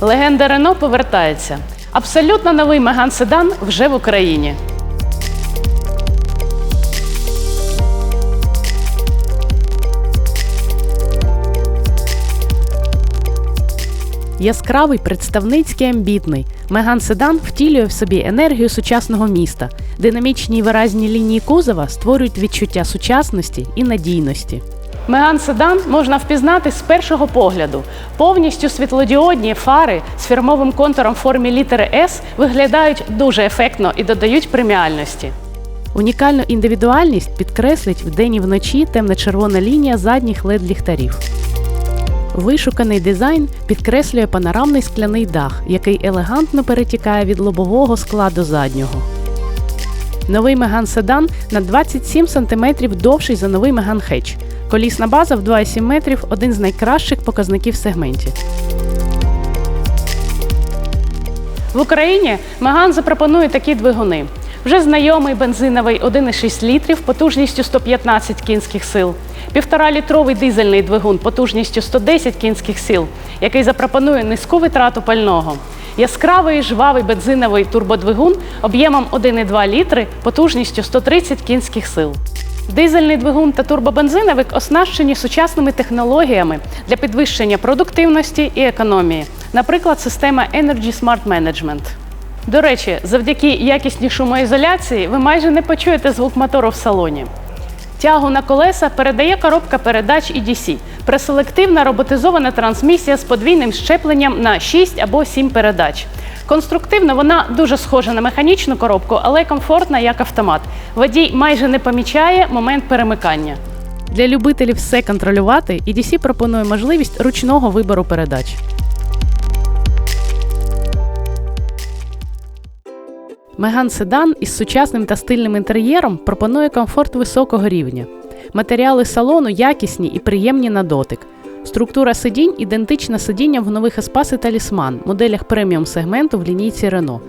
Легенда Рено повертається. Абсолютно новий Меган Седан вже в Україні. Яскравий, представницький, амбітний. Меган Седан втілює в собі енергію сучасного міста. Динамічні й виразні лінії кузова створюють відчуття сучасності і надійності. Меган Седан можна впізнати з першого погляду. Повністю світлодіодні фари з фірмовим контуром в формі літери S виглядають дуже ефектно і додають преміальності. Унікальну індивідуальність підкреслить вдень і вночі темно-червона лінія задніх led ліхтарів. Вишуканий дизайн підкреслює панорамний скляний дах, який елегантно перетікає від лобового скла до заднього. Новий Меган Седан на 27 см довший за новий Меган Хетч. Колісна база в 2,7 метрів один з найкращих показників в сегменті. В Україні Меган запропонує такі двигуни. Вже знайомий бензиновий 1,6 літрів потужністю 115 кінських сил, півтора-літровий дизельний двигун потужністю 110 кінських сил, який запропонує низьку витрату пального. Яскравий жвавий бензиновий турбодвигун об'ємом 1,2 літри потужністю 130 кінських сил. Дизельний двигун та турбобензиновик оснащені сучасними технологіями для підвищення продуктивності і економії, наприклад, система Energy Smart Management. До речі, завдяки якісній шумоізоляції ви майже не почуєте звук мотору в салоні. Тягу на колеса передає коробка передач EDC – преселективна роботизована трансмісія з подвійним щепленням на 6 або 7 передач. Конструктивно вона дуже схожа на механічну коробку, але комфортна як автомат. Водій майже не помічає момент перемикання. Для любителів все контролювати, EDC пропонує можливість ручного вибору передач. Меган Седан із сучасним та стильним інтер'єром пропонує комфорт високого рівня. Матеріали салону якісні і приємні на дотик. Структура сидінь ідентична сидінням в нових Еспас і Талісман, моделях преміум сегменту в лінійці Рено.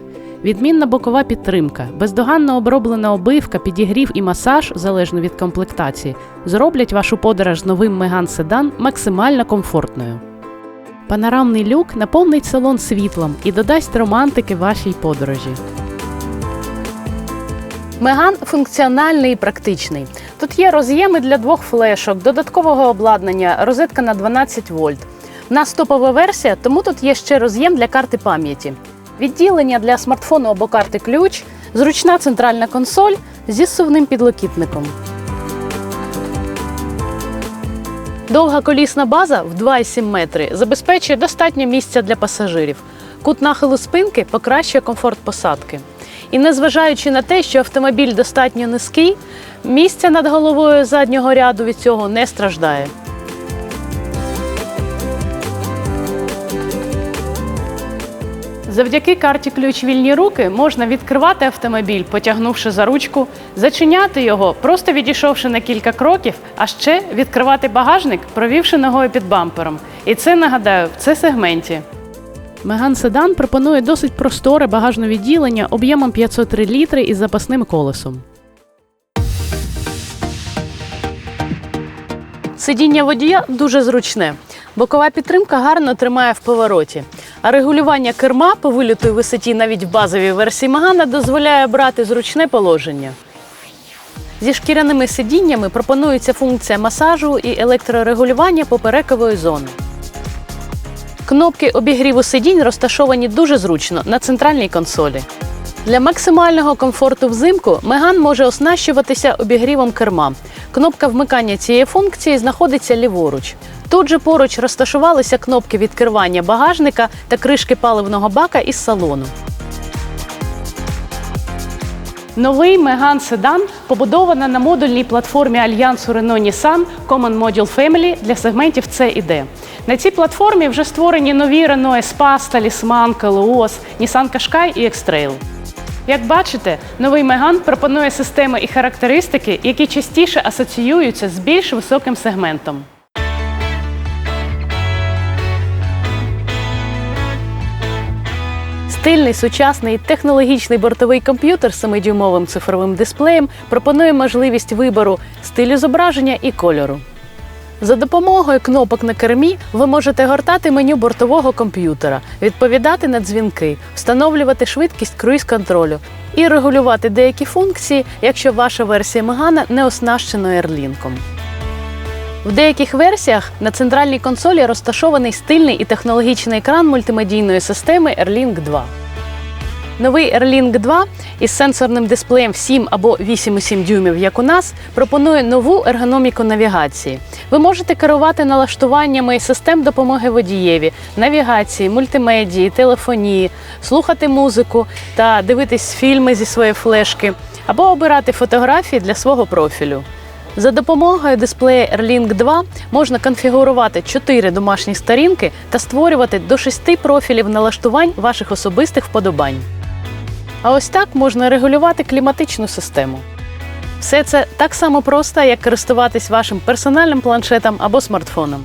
Відмінна бокова підтримка, бездоганно оброблена обивка, підігрів і масаж, залежно від комплектації, зроблять вашу подорож з новим Меган Седан максимально комфортною. Панорамний люк наповнить салон світлом і додасть романтики вашій подорожі. Меган функціональний і практичний. Тут є роз'єми для двох флешок, додаткового обладнання, розетка на 12 вольт. У версія, тому тут є ще роз'єм для карти пам'яті. Відділення для смартфону або карти ключ, зручна центральна консоль зі сувним підлокітником. Довга колісна база в 2,7 метри забезпечує достатньо місця для пасажирів. Кут нахилу спинки покращує комфорт посадки. І незважаючи на те, що автомобіль достатньо низький, місця над головою заднього ряду від цього не страждає. Завдяки карті ключ вільні руки можна відкривати автомобіль, потягнувши за ручку, зачиняти його, просто відійшовши на кілька кроків, а ще відкривати багажник, провівши ногою під бампером. І це нагадаю в це сегменті. Меган Седан пропонує досить просторе багажне відділення об'ємом 503 літри із запасним колесом. Сидіння водія дуже зручне. Бокова підтримка гарно тримає в повороті. А регулювання керма по вилітої висоті навіть в базовій версії Магана дозволяє брати зручне положення. Зі шкіряними сидіннями пропонується функція масажу і електрорегулювання поперекової зони. Кнопки обігріву сидінь розташовані дуже зручно на центральній консолі. Для максимального комфорту взимку Меган може оснащуватися обігрівом керма. Кнопка вмикання цієї функції знаходиться ліворуч. Тут же поруч розташувалися кнопки відкривання багажника та кришки паливного бака із салону. Новий Меган Седан побудована на модульній платформі альянсу Renault Nissan Common Module Family для сегментів C і D. На цій платформі вже створені нові Renault Espace, Talisman, Koleos, Nissan Qashqai і X-Trail. Як бачите, новий Меган пропонує системи і характеристики, які частіше асоціюються з більш високим сегментом. Стильний, сучасний, технологічний бортовий комп'ютер з 7-дюймовим цифровим дисплеєм пропонує можливість вибору стилю зображення і кольору. За допомогою кнопок на кермі ви можете гортати меню бортового комп'ютера, відповідати на дзвінки, встановлювати швидкість круїз-контролю і регулювати деякі функції, якщо ваша версія Мегана не оснащена Airlink. В деяких версіях на центральній консолі розташований стильний і технологічний екран мультимедійної системи Airlink 2. Новий Airlink 2 із сенсорним дисплеєм в 7 або 8,7 дюймів, як у нас, пропонує нову ергономіку навігації. Ви можете керувати налаштуваннями систем допомоги водієві, навігації, мультимедії, телефонії, слухати музику та дивитись фільми зі своєї флешки, або обирати фотографії для свого профілю. За допомогою дисплея Airlink 2 можна конфігурувати 4 домашні сторінки та створювати до 6 профілів налаштувань ваших особистих вподобань. А ось так можна регулювати кліматичну систему. Все це так само просто, як користуватись вашим персональним планшетом або смартфоном.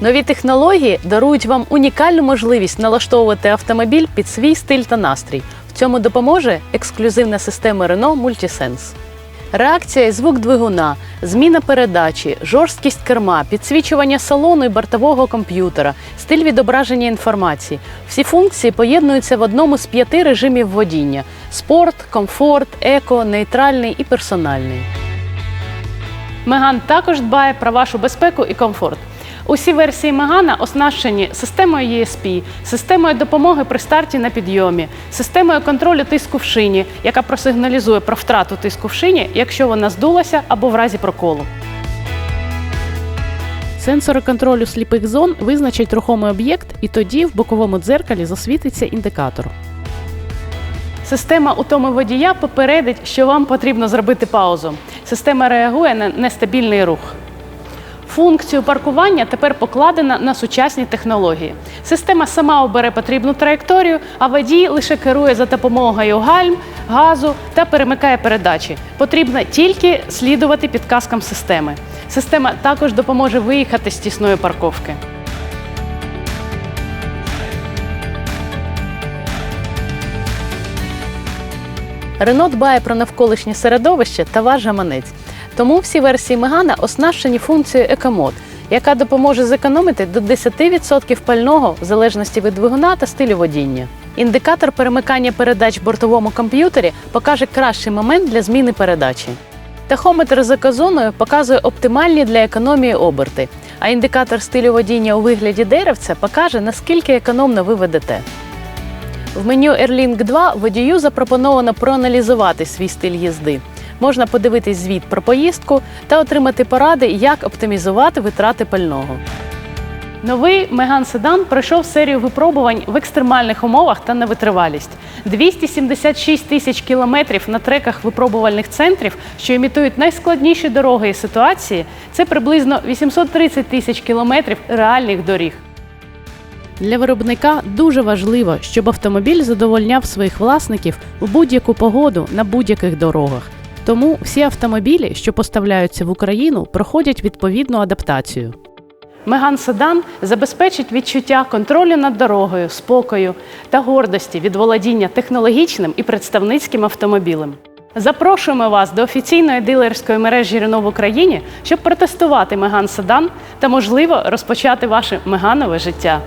Нові технології дарують вам унікальну можливість налаштовувати автомобіль під свій стиль та настрій. В цьому допоможе ексклюзивна система Renault Multisense. Реакція і звук двигуна, зміна передачі, жорсткість керма, підсвічування салону і бортового комп'ютера, стиль відображення інформації. Всі функції поєднуються в одному з п'яти режимів водіння: спорт, комфорт, еко, нейтральний і персональний. Меган також дбає про вашу безпеку і комфорт. Усі версії Мегана оснащені системою ESP, системою допомоги при старті на підйомі, системою контролю тиску в шині, яка просигналізує про втрату тиску в шині, якщо вона здулася або в разі проколу. Сенсори контролю сліпих зон визначать рухомий об'єкт, і тоді в боковому дзеркалі засвітиться індикатор. Система утоми водія попередить, що вам потрібно зробити паузу. Система реагує на нестабільний рух. Функцію паркування тепер покладена на сучасні технології. Система сама обере потрібну траєкторію, а водій лише керує за допомогою гальм, газу та перемикає передачі. Потрібно тільки слідувати підказкам системи. Система також допоможе виїхати з тісної парковки. Рено дбає про навколишнє середовище та ваш гаманець. Тому всі версії Мегана оснащені функцією Екомод, яка допоможе зекономити до 10% пального в залежності від двигуна та стилю водіння. Індикатор перемикання передач в бортовому комп'ютері покаже кращий момент для зміни передачі. Тахометр за казоною показує оптимальні для економії оберти, а індикатор стилю водіння у вигляді деревця покаже, наскільки економно ви ведете. В меню Airlink 2 водію запропоновано проаналізувати свій стиль їзди. Можна подивитись звіт про поїздку та отримати поради, як оптимізувати витрати пального. Новий Меган Седан пройшов серію випробувань в екстремальних умовах та на витривалість. 276 тисяч кілометрів на треках випробувальних центрів, що імітують найскладніші дороги і ситуації. Це приблизно 830 тисяч кілометрів реальних доріг. Для виробника дуже важливо, щоб автомобіль задовольняв своїх власників у будь-яку погоду на будь-яких дорогах. Тому всі автомобілі, що поставляються в Україну, проходять відповідну адаптацію. Меган Седан забезпечить відчуття контролю над дорогою, спокою та гордості від володіння технологічним і представницьким автомобілем. Запрошуємо вас до офіційної дилерської мережі Рено в Україні, щоб протестувати Меган Седан та, можливо, розпочати ваше меганове життя.